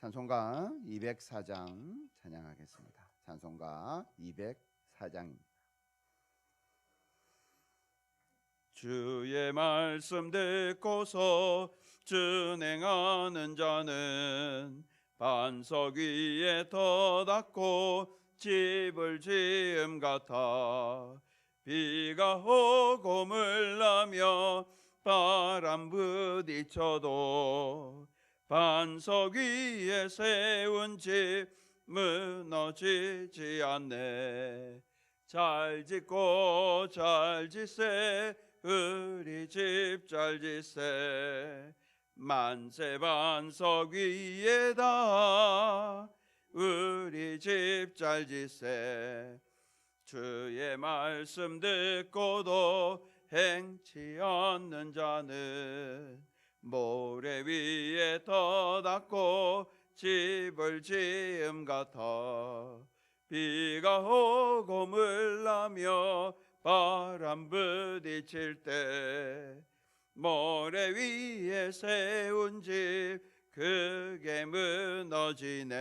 찬송가 204장 찬양하겠습니다. 찬송가 204장입니다. 주의 말씀 듣고서 준행하는 자는 반석 위에 터닫고 집을 지음 같아 비가 오고 물나며 바람 부딪혀도 반석 위에 세운 집 무너지지 않네. 잘 짓고 잘 짓세. 우리 집 잘 짓세. 만세 반석 위에다 우리 집 잘 짓세. 주의 말씀 듣고도 행치 않는 자는 모래 위에 터닫고 집을 지음 같아. 비가 오고 물나며 바람 부딪힐 때 모래 위에 세운 집 그게 무너지네.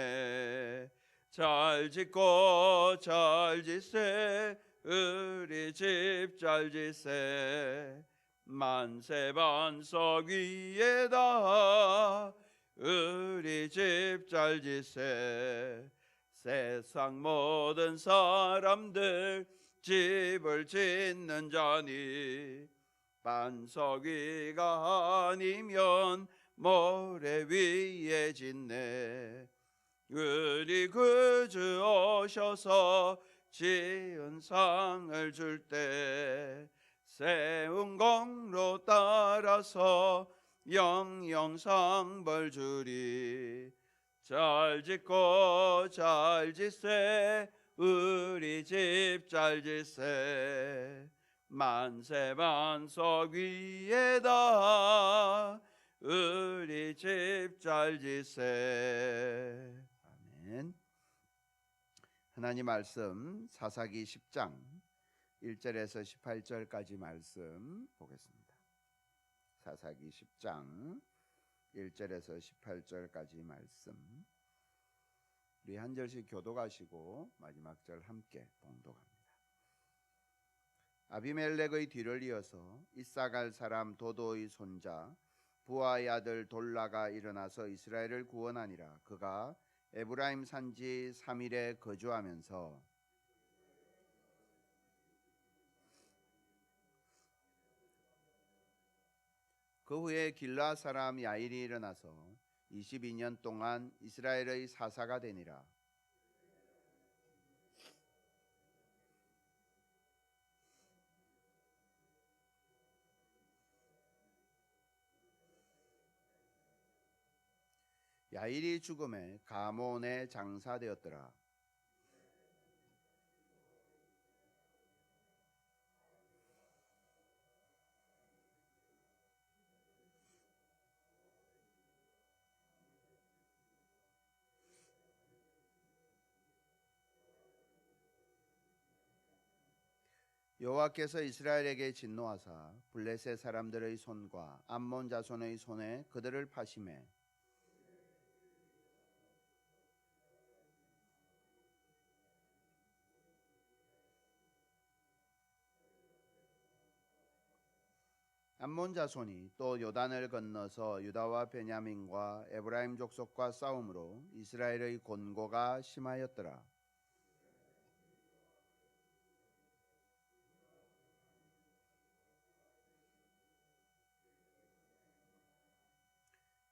잘 짓고 잘 짓세. 우리 집 잘 짓세 만세 반석 위에다 우리 집잘 짓세. 세상 모든 사람들 집을 짓는 자니 반석 위가 아니면 모래 위에 짓네. 우리 구주 오셔서 지은 상을 줄때 세운 공로 따라서 영영상 벌 주리. 잘 짓고 잘 짓세. 우리 집 잘 짓세. 만세 반석 위에다. 우리 집 잘 짓세. 아멘. 하나님 말씀 사사기 10장 1절에서 18절까지 말씀 보겠습니다. 사사기 10장 1절에서 18절까지 말씀. 우리 한 절씩 교도가시고 마지막 절 함께 봉독합니다. 아비멜렉의 뒤를 이어서 이사갈 사람 도도의 손자 부하의 아들 돌라가 일어나서 이스라엘을 구원하니라. 그가 에브라임 산지 3일에 거주하면서 그 후에 길라 사람 야일이 일어나서 22년 동안 이스라엘의 사사가 되니라. 야일이 죽음에 가몬에 장사되었더라. 여호와께서 이스라엘에게 진노하사 블레셋 사람들의 손과 암몬 자손의 손에 그들을 파심해 암몬 자손이 또 요단을 건너서 유다와 베냐민과 에브라임 족속과 싸움으로 이스라엘의 곤고가 심하였더라.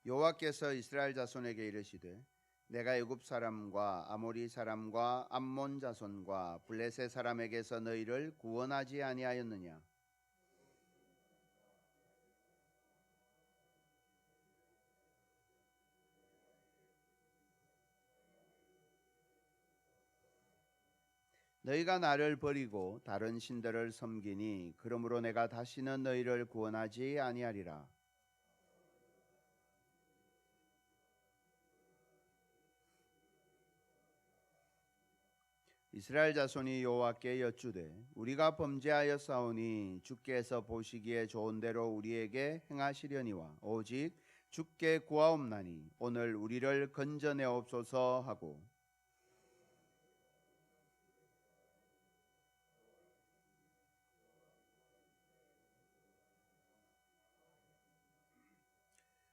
여호와께서 이스라엘 자손에게 이르시되 내가 애굽 사람과 아모리 사람과 암몬 자손과 블레셋 사람에게서 너희를 구원하지 아니하였느냐? 너희가 나를 버리고 다른 신들을 섬기니 그러므로 내가 다시는 너희를 구원하지 아니하리라 이스라엘 자손이 여호와께 여쭈되 우리가 범죄하여 싸우니 주께서 보시기에 좋은 대로 우리에게 행하시려니와 오직 주께 구하옵나니 오늘 우리를 건져내옵소서 하고.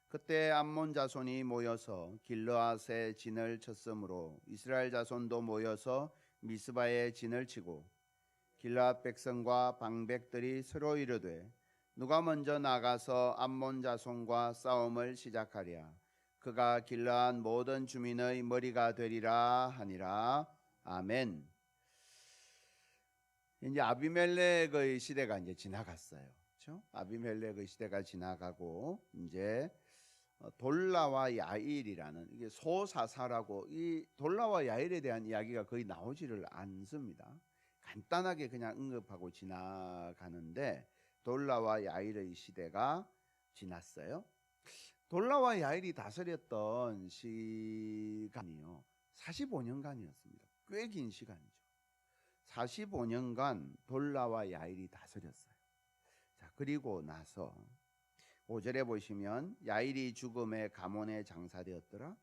그때 암몬 자손이 모여서 길르앗에 진을 쳤으므로 이스라엘 자손도 모여서 미스바에 진을 치고 길르앗 백성과 방백들이 서로 이르되 누가 먼저 나가서 암몬 자손과 싸움을 시작하랴 그가 길르앗 모든 주민의 머리가 되리라 하니라 아멘. 이제 아비멜렉의 시대가 이제 지나갔어요. 그렇죠? 아비멜렉의 시대가 지나가고 이제 어, 돌라와 야일이라는 이게 소사사라고 이 돌라와 야일에 대한 이야기가 거의 나오지를 않습니다. 간단하게 그냥 언급하고 지나가는데 돌라와 야일의 시대가 지났어요. 돌라와 야일이 다스렸던 시간이요. 45년간이었습니다. 꽤 긴 시간이죠. 45년간 돌라와 야일이 다스렸어요. 자, 그리고 나서 5절에 보시면 야일이 죽음의 가문에 장사되었더라.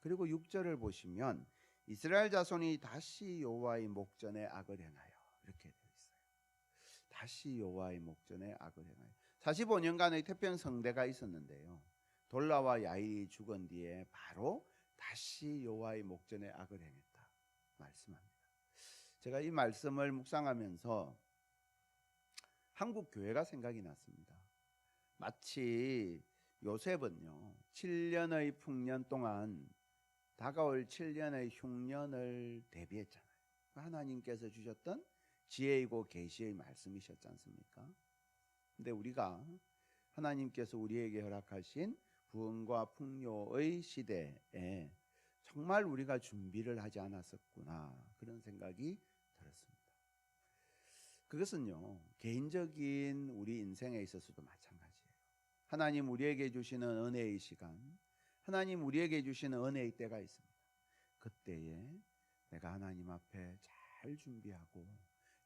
그리고 6절을 보시면 이스라엘 자손이 다시 여호와의 목전에 악을 행하여 이렇게 되어 있어요. 다시 여호와의 목전에 악을 행하여 45년간의 태평 성대가 있었는데요. 돌라와 야일이 죽은 뒤에 바로 다시 여호와의 목전에 악을 행했다 말씀합니다. 제가 이 말씀을 묵상하면서 한국 교회가 생각이 났습니다. 마치 요셉은요 7년의 풍년 동안 다가올 7년의 흉년을 대비했잖아요. 하나님께서 주셨던 지혜이고 계시의 말씀이셨지 않습니까? 근데 우리가 하나님께서 우리에게 허락하신 부흥과 풍요의 시대에 정말 우리가 준비를 하지 않았었구나 그런 생각이 들었습니다. 그것은요 개인적인 우리 인생에 있어서도 마찬가지예요. 하나님 우리에게 주시는 은혜의 시간, 하나님 우리에게 주시는 은혜의 때가 있습니다. 그때에 내가 하나님 앞에 잘 준비하고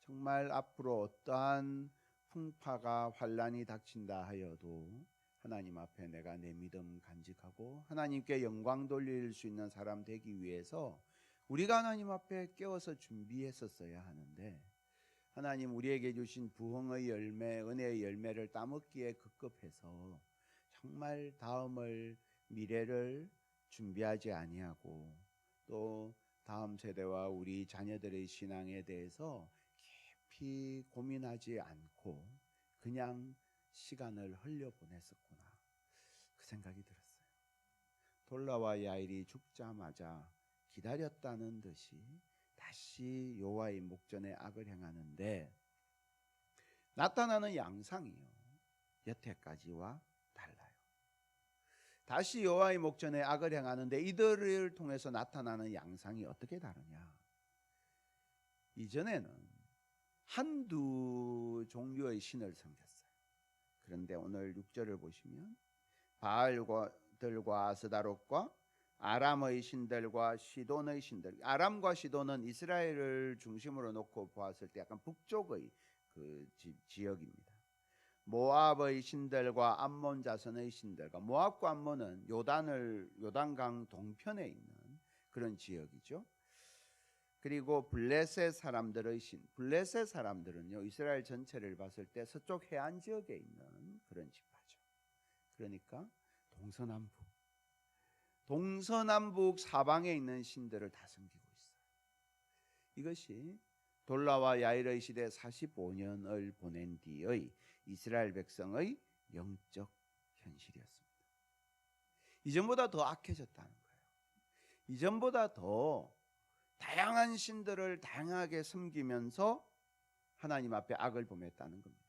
정말 앞으로 어떠한 풍파가 환란이 닥친다 하여도 하나님 앞에 내가 내 믿음 간직하고 하나님께 영광 돌릴 수 있는 사람 되기 위해서 우리가 하나님 앞에 깨워서 준비했었어야 하는데 하나님 우리에게 주신 부흥의 열매, 은혜의 열매를 따먹기에 급급해서 정말 다음을 미래를 준비하지 아니하고 또 다음 세대와 우리 자녀들의 신앙에 대해서 깊이 고민하지 않고 그냥 시간을 흘려 보냈었구나 그 생각이 들었어요. 돌라와 야일이 죽자마자 기다렸다는 듯이 다시 여호와의 목전에 악을 행하는데 나타나는 양상이요 여태까지와 달라요. 다시 여호와의 목전에 악을 행하는데 이들을 통해서 나타나는 양상이 어떻게 다르냐? 이전에는 한두 종류의 신을 섬겼어요. 그런데 오늘 6절을 보시면 바알들과 아스다롯과 아람의 신들과 시돈의 신들. 아람과 시돈은 이스라엘을 중심으로 놓고 보았을 때 약간 북쪽의 그 지, 역입니다 모압의 신들과 암몬 자손의 신들과 모압과 암몬은 요단을 요단강 동편에 있는 그런 지역이죠. 그리고 블레셋 사람들의 신, 블레셋 사람들은요 이스라엘 전체를 봤을 때 서쪽 해안 지역에 있는 그런 지파죠. 그러니까 동서남북 동서남북 사방에 있는 신들을 다 섬기고 있어요. 이것이 돌라와 야일의 시대 45년을 보낸 뒤의 이스라엘 백성의 영적 현실이었습니다. 이전보다 더 악해졌다는 거예요. 이전보다 더 다양한 신들을 다양하게 섬기면서 하나님 앞에 악을 범했다는 겁니다.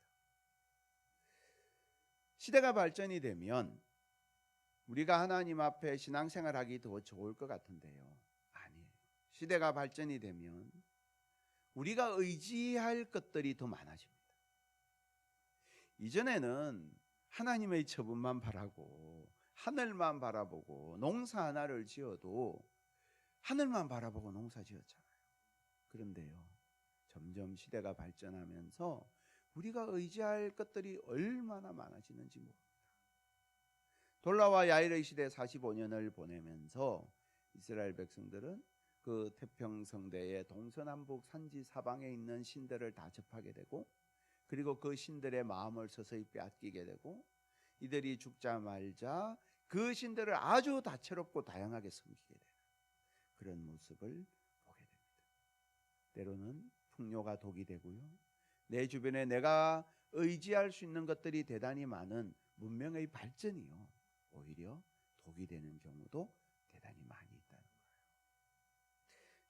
시대가 발전이 되면 우리가 하나님 앞에 신앙생활하기 더 좋을 것 같은데요. 아니에요. 시대가 발전이 되면 우리가 의지할 것들이 더 많아집니다. 이전에는 하나님의 처분만 바라고 하늘만 바라보고 농사 하나를 지어도 하늘만 바라보고 농사 지었잖아요. 그런데요. 점점 시대가 발전하면서 우리가 의지할 것들이 얼마나 많아지는지 모릅니다. 돌라와 야일의 시대 45년을 보내면서 이스라엘 백성들은 그 태평성대의 동서남북 산지 사방에 있는 신들을 다 접하게 되고 그리고 그 신들의 마음을 서서히 빼앗기게 되고 이들이 죽자 말자 그 신들을 아주 다채롭고 다양하게 섬기게 되는 그런 모습을 보게 됩니다. 때로는 풍요가 독이 되고요. 내 주변에 내가 의지할 수 있는 것들이 대단히 많은 문명의 발전이요. 오히려 독이 되는 경우도 대단히 많이 있다는 거예요.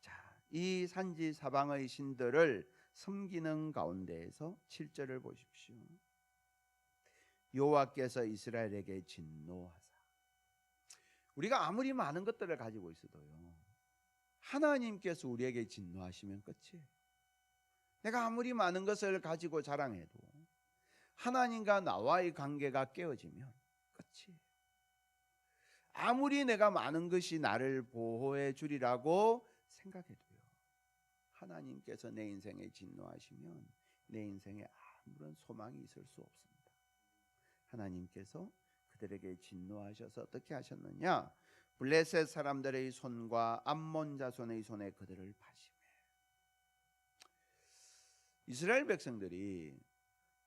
자, 이 산지 사방의 신들을 섬기는 가운데에서 7절을 보십시오. 여호와께서 이스라엘에게 진노하사 우리가 아무리 많은 것들을 가지고 있어도요. 하나님께서 우리에게 진노하시면 끝이에요. 내가 아무리 많은 것을 가지고 자랑해도 하나님과 나와의 관계가 깨어지면 끝이에요. 아무리 내가 많은 것이 나를 보호해 주리라고 생각해도요. 하나님께서 내 인생에 진노하시면 내 인생에 아무런 소망이 있을 수 없습니다. 하나님께서 그들에게 진노하셔서 어떻게 하셨느냐? 블레셋 사람들의 손과 암몬 자손의 손에 그들을 파심해. 이스라엘 백성들이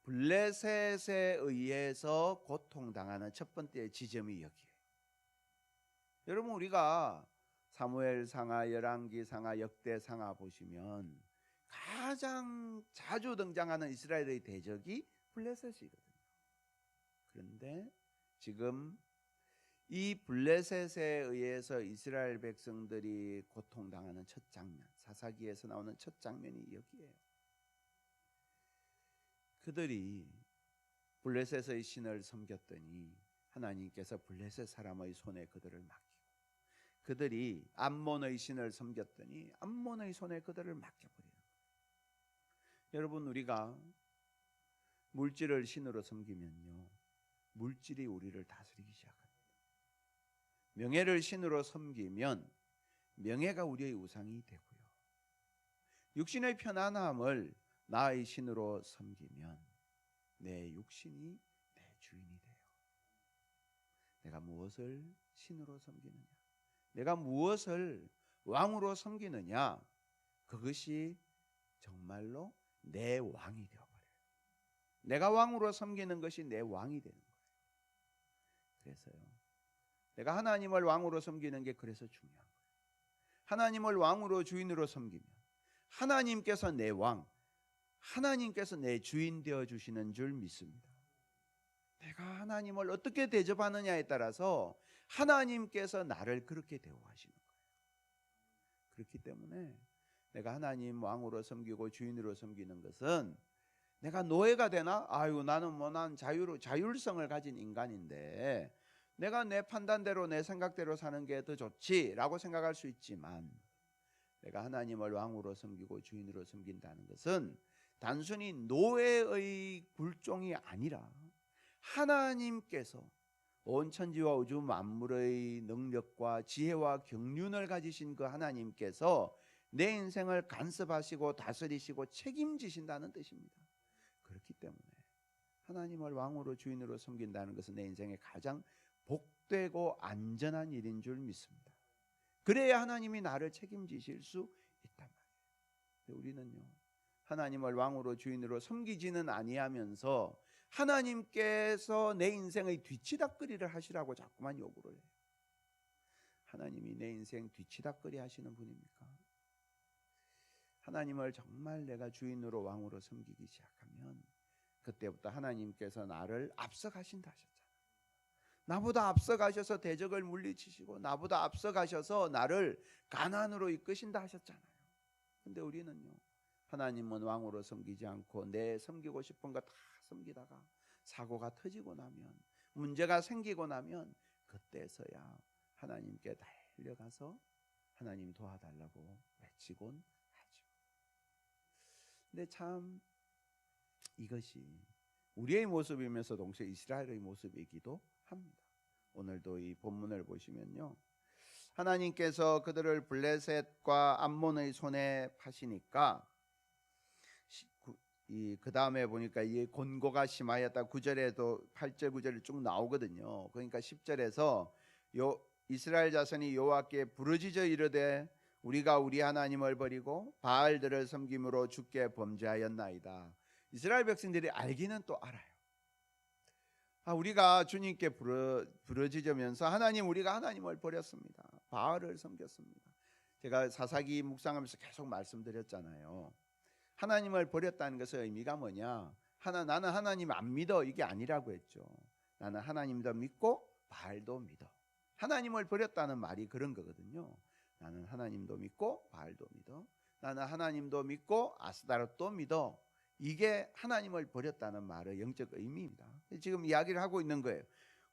블레셋에 의해서 고통당하는 첫 번째 지점이 여기에. 여러분 우리가 사무엘 상하, 열왕기 상하, 역대 상하 보시면 가장 자주 등장하는 이스라엘의 대적이 블레셋이거든요. 그런데 지금 이 블레셋에 의해서 이스라엘 백성들이 고통당하는 첫 장면, 사사기에서 나오는 첫 장면이 여기에요. 그들이 블레셋의 신을 섬겼더니 하나님께서 블레셋 사람의 손에 그들을 맡기고 그들이 암몬의 신을 섬겼더니 암몬의 손에 그들을 맡겨버리는 거예요. 여러분 우리가 물질을 신으로 섬기면요 물질이 우리를 다스리기 시작합니다. 명예를 신으로 섬기면 명예가 우리의 우상이 되고요. 육신의 편안함을 나의 신으로 섬기면 내 육신이 내 주인이 돼요. 내가 무엇을 신으로 섬기느냐? 내가 무엇을 왕으로 섬기느냐? 그것이 정말로 내 왕이 되어버려요. 내가 왕으로 섬기는 것이 내 왕이 되는 거예요. 그래서요. 내가 하나님을 왕으로 섬기는 게 그래서 중요한 거예요. 하나님을 왕으로 주인으로 섬기면 하나님께서 내 왕, 하나님께서 내 주인 되어 주시는 줄 믿습니다. 내가 하나님을 어떻게 대접하느냐에 따라서 하나님께서 나를 그렇게 대우하시는 거예요. 그렇기 때문에 내가 하나님 왕으로 섬기고 주인으로 섬기는 것은 내가 노예가 되나? 아유 나는 뭐 난 자유로 자율성을 가진 인간인데 내가 내 판단대로 내 생각대로 사는 게 더 좋지라고 생각할 수 있지만 내가 하나님을 왕으로 섬기고 주인으로 섬긴다는 것은 단순히 노예의 굴종이 아니라 하나님께서 온 천지와 우주 만물의 능력과 지혜와 경륜을 가지신 그 하나님께서 내 인생을 간섭하시고 다스리시고 책임지신다는 뜻입니다. 그렇기 때문에 하나님을 왕으로 주인으로 섬긴다는 것은 내 인생의 가장 복되고 안전한 일인 줄 믿습니다. 그래야 하나님이 나를 책임지실 수 있단 말이에요. 우리는요. 하나님을 왕으로 주인으로 섬기지는 아니하면서 하나님께서 내 인생의 뒤치다거리를 하시라고 자꾸만 요구를 해요. 하나님이 내 인생 뒤치다거리 하시는 분입니까? 하나님을 정말 내가 주인으로 왕으로 섬기기 시작하면 그때부터 하나님께서 나를 앞서가신다 하셨잖아요. 나보다 앞서 가셔서 대적을 물리치시고 나보다 앞서 가셔서 나를 가난으로 이끄신다 하셨잖아요. 근데 우리는요. 하나님은 왕으로 섬기지 않고 내 섬기고 싶은 거다 섬기다가 사고가 터지고 나면 문제가 생기고 나면 그때서야 하나님께 달려가서 하나님 도와달라고 외치곤 하죠. 근데 참 이것이 우리의 모습이면서 동시에 이스라엘의 모습이기도 합니다. 오늘도 이 본문을 보시면요. 하나님께서 그들을 블레셋과 암몬의 손에 파시니까 이 그 다음에 보니까 이 곤고가 심하였다 9절에도 8절 9절이 쭉 나오거든요. 그러니까 10절에서 요 이스라엘 자손이 여호와께 부르짖어 이르되 우리가 우리 하나님을 버리고 바알들을 섬김으로 주께 범죄하였나이다. 이스라엘 백성들이 알기는 또 알아요. 아, 우리가 주님께 부르, 부르짖으면서 하나님 우리가 하나님을 버렸습니다. 바알을 섬겼습니다. 제가 사사기 묵상하면서 계속 말씀드렸잖아요. 하나님을 버렸다는 것의 의미가 뭐냐? 하나 나는 하나님 안 믿어 이게 아니라고 했죠. 나는 하나님도 믿고 바알도 믿어. 하나님을 버렸다는 말이 그런 거거든요. 나는 하나님도 믿고 바알도 믿어. 나는 하나님도 믿고 아스다롯도 믿어. 이게 하나님을 버렸다는 말의 영적 의미입니다. 지금 이야기를 하고 있는 거예요.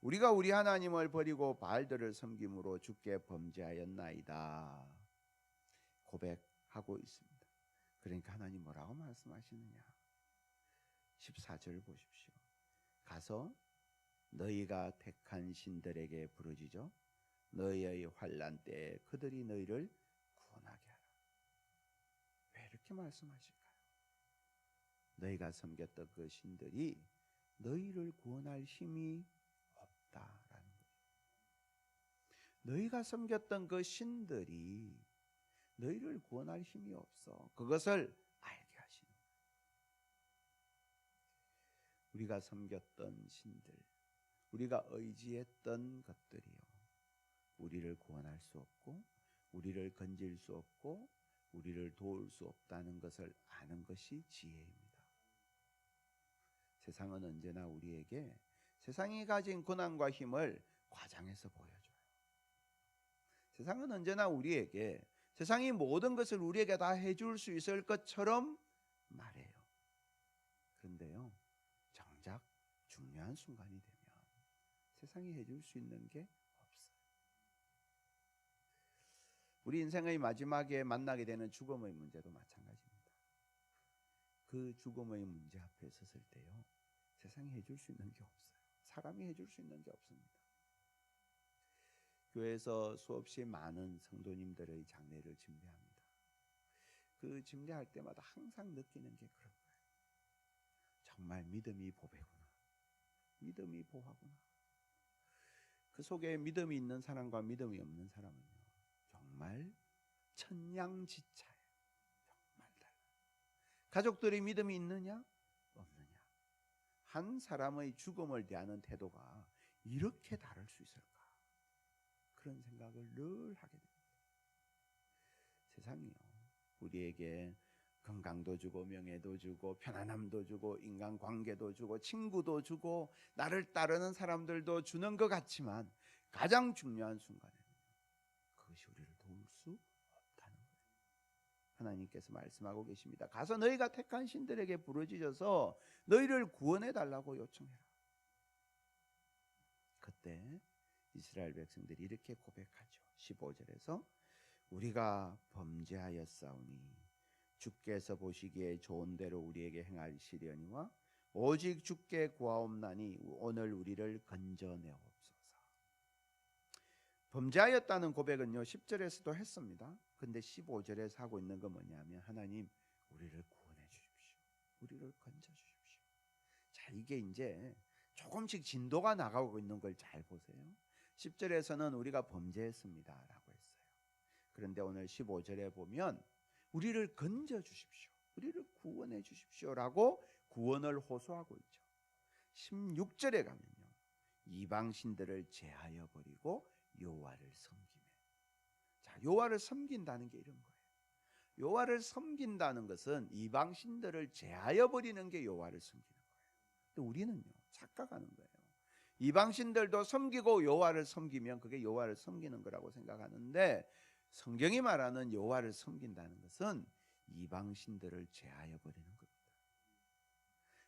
우리가 우리 하나님을 버리고 바알들을 섬김으로 주께 범죄하였나이다. 고백하고 있습니다. 그러니까 하나님 뭐라고 말씀하시느냐? 14절 보십시오. 가서 너희가 택한 신들에게 부르짖어 너희의 환란 때에 그들이 너희를 구원하게 하라. 왜 이렇게 말씀하실까요? 너희가 섬겼던 그 신들이 너희를 구원할 힘이 없다라는 거죠. 너희가 섬겼던 그 신들이 너희를 구원할 힘이 없어. 그것을 알게 하시는. 우리가 섬겼던 신들, 우리가 의지했던 것들이요. 우리를 구원할 수 없고, 우리를 건질 수 없고, 우리를 도울 수 없다는 것을 아는 것이 지혜입니다. 세상은 언제나 우리에게 세상이 가진 고난과 힘을 과장해서 보여줘요. 세상은 언제나 우리에게 세상이 모든 것을 우리에게 다 해줄 수 있을 것처럼 말해요. 그런데요, 정작 중요한 순간이 되면 세상이 해줄 수 있는 게 없어요. 우리 인생의 마지막에 만나게 되는 죽음의 문제도 마찬가지입니다. 그 죽음의 문제 앞에 섰을 때요, 세상이 해줄 수 있는 게 없어요. 사람이 해줄 수 있는 게 없습니다. 교회에서 수없이 많은 성도님들의 장례를 집례합니다. 그 집례할 때마다 항상 느끼는 게 그런 거예요. 정말 믿음이 보배구나. 믿음이 보화구나. 그 속에 믿음이 있는 사람과 믿음이 없는 사람은요. 정말 천냥지차예요. 정말 달라요. 가족들이 믿음이 있느냐? 없느냐? 한 사람의 죽음을 대하는 태도가 이렇게 다를 수 있을까? 그런 생각을 늘 하게 됩니다. 세상이요. 우리에게 건강도 주고 명예도 주고 편안함도 주고 인간 관계도 주고 친구도 주고 나를 따르는 사람들도 주는 것 같지만 가장 중요한 순간에는 그것이 우리를 도울 수 없다는 거예요. 하나님께서 말씀하고 계십니다. 가서 너희가 택한 신들에게 부르짖어서 너희를 구원해 달라고 요청해라. 그때 이스라엘 백성들이 이렇게 고백하죠. 15절에서 우리가 범죄하였사오니 주께서 보시기에 좋은 대로 우리에게 행하시려니와 오직 주께 구하옵나니 오늘 우리를 건져내옵소서. 범죄하였다는 고백은요 10절에서도 했습니다. 근데 15절에서 하고 있는 건 뭐냐면 하나님 우리를 구원해 주십시오. 우리를 건져 주십시오. 자 이게 이제 조금씩 진도가 나가고 있는 걸 잘 보세요. 10절에서는 우리가 범죄했습니다 라고 했어요. 그런데 오늘 15절에 보면 우리를 건져 주십시오. 우리를 구원해 주십시오 라고 구원을 호소하고 있죠. 16절에 가면요. 이방 신들을 제하여 버리고 여호와를 섬기매. 자, 여호와를 섬긴다는 게 이런 거예요. 여호와를 섬긴다는 것은 이방 신들을 제하여 버리는 게 여호와를 섬기는 거예요. 근데 우리는요. 착각하는 거예요. 이방신들도 섬기고 여호와를 섬기면 그게 여호와를 섬기는 거라고 생각하는데 성경이 말하는 여호와를 섬긴다는 것은 이방신들을 제하여 버리는 겁니다.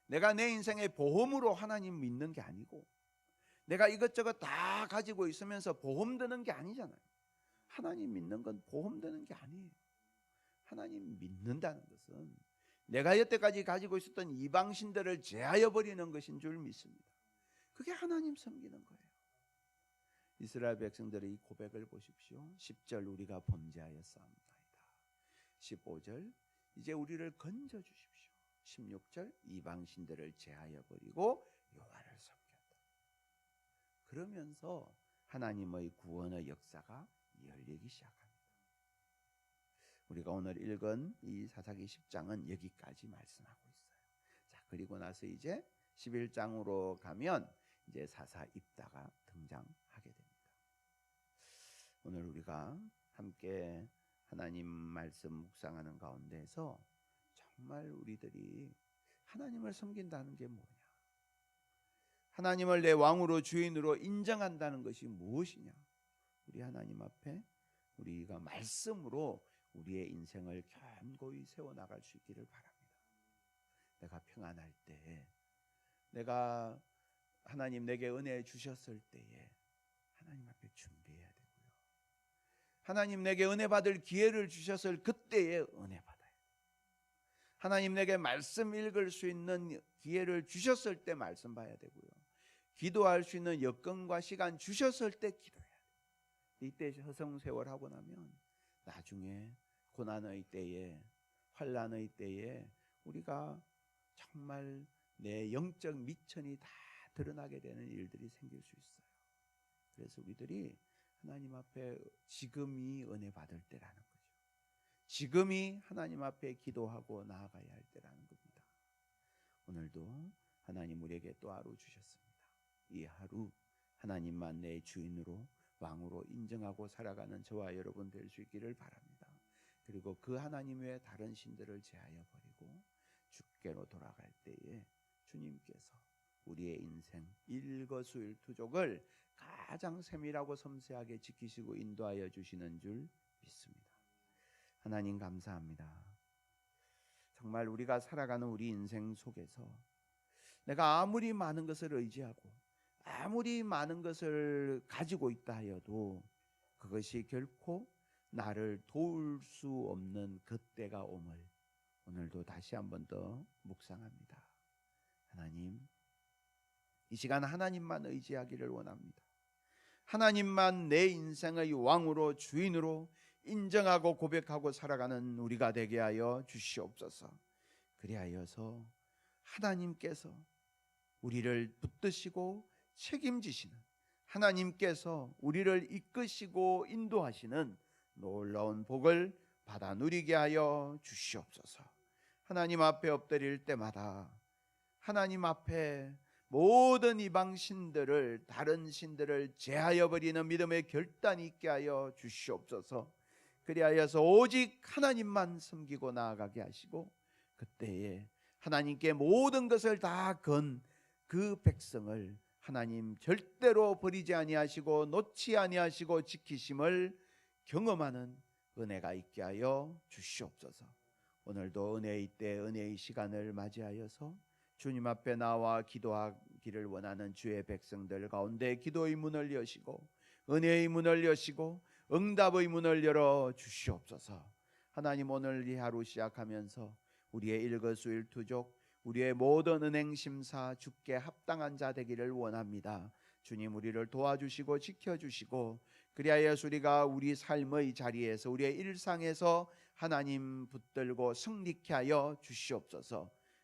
내가 내 인생의 보험으로 하나님 믿는 게 아니고 내가 이것저것 다 가지고 있으면서 보험 드는 게 아니잖아요. 하나님 믿는 건 보험 드는 게 아니에요. 하나님 믿는다는 것은 내가 여태까지 가지고 있었던 이방신들을 제하여 버리는 것인 줄 믿습니다. 그게 하나님 섬기는 거예요. 이스라엘 백성들의 이 고백을 보십시오. 10절 우리가 범죄하여 싸움나이다. 15절 이제 우리를 건져 주십시오. 16절 이방신들을 제하여 버리고 여호와를 섬겼다. 그러면서 하나님의 구원의 역사가 열리기 시작합니다. 우리가 오늘 읽은 이 사사기 10장은 여기까지 말씀하고 있어요. 자, 그리고 나서 이제 11장으로 가면 이제 사사 입다가 등장하게 됩니다. 오늘 우리가 함께 하나님 말씀 묵상하는 가운데서 정말 우리들이 하나님을 섬긴다는 게 뭐냐? 하나님을 내 왕으로 주인으로 인정한다는 것이 무엇이냐? 우리 하나님 앞에 우리가 말씀으로 우리의 인생을 견고히 세워 나갈 수 있기를 바랍니다. 내가 평안할 때, 내가 하나님 내게 은혜 주셨을 때에 하나님 앞에 준비해야 되고요. 하나님 내게 은혜 받을 기회를 주셨을 그때에 은혜 받아요. 하나님 내게 말씀 읽을 수 있는 기회를 주셨을 때 말씀 봐야 되고요. 기도할 수 있는 여건과 시간 주셨을 때 기도해야 돼요. 이때 허성세월 하고 나면 나중에 고난의 때에 환란의 때에 우리가 정말 내 영적 미천이 다 드러나게 되는 일들이 생길 수 있어요. 그래서 우리들이 하나님 앞에 지금이 은혜 받을 때라는 거죠. 지금이 하나님 앞에 기도하고 나아가야 할 때라는 겁니다. 오늘도 하나님 우리에게 또 하루 주셨습니다. 이 하루 하나님만 내 주인으로 왕으로 인정하고 살아가는 저와 여러분 될 수 있기를 바랍니다. 그리고 그 하나님 외에 다른 신들을 제하여 버리고 주께로 돌아갈 때에 주님께서 우리의 인생 일거수일투족을 가장 세밀하고 섬세하게 지키시고 인도하여 주시는 줄 믿습니다. 하나님 감사합니다. 정말 우리가 살아가는 우리 인생 속에서 내가 아무리 많은 것을 의지하고 아무리 많은 것을 가지고 있다 하여도 그것이 결코 나를 도울 수 없는 그때가 옴을 오늘도 다시 한 번 더 묵상합니다. 하나님, 이 시간 하나님만 의지하기를 원합니다. 하나님만 내 인생의 왕으로 주인으로 인정하고 고백하고 살아가는 우리가 되게 하여 주시옵소서. 그리하여서 하나님께서 우리를 붙드시고 책임지시는 하나님께서 우리를 이끄시고 인도하시는 놀라운 복을 받아 누리게 하여 주시옵소서. 하나님 앞에 엎드릴 때마다 하나님 앞에 모든 이방 신들을 다른 신들을 제하여 버리는 믿음의 결단이 있게 하여 주시옵소서. 그리하여서 오직 하나님만 섬기고 나아가게 하시고 그때에 하나님께 모든 것을 다 건 그 백성을 하나님 절대로 버리지 아니하시고 놓지 아니하시고 지키심을 경험하는 은혜가 있게 하여 주시옵소서. 오늘도 은혜의 때 은혜의 시간을 맞이하여서 주님 앞에 나와 기도하기를 원하는 주의 백성들 가운데 기도의 문을 여시고 은혜의 문을 여시고 응답의 문을 열어 주시옵소서. 하나님 오늘 이 하루 시작하면서 우리의 일거수일투족 우리의 모든 은행 심사 주께 합당한 자 되기를 원합니다. 주님 우리를 도와주시고 지켜주시고 그리하여 우리가 우리 삶의 자리에서 우리의 일상에서 하나님 붙들고 승리케 하여 주시옵소서.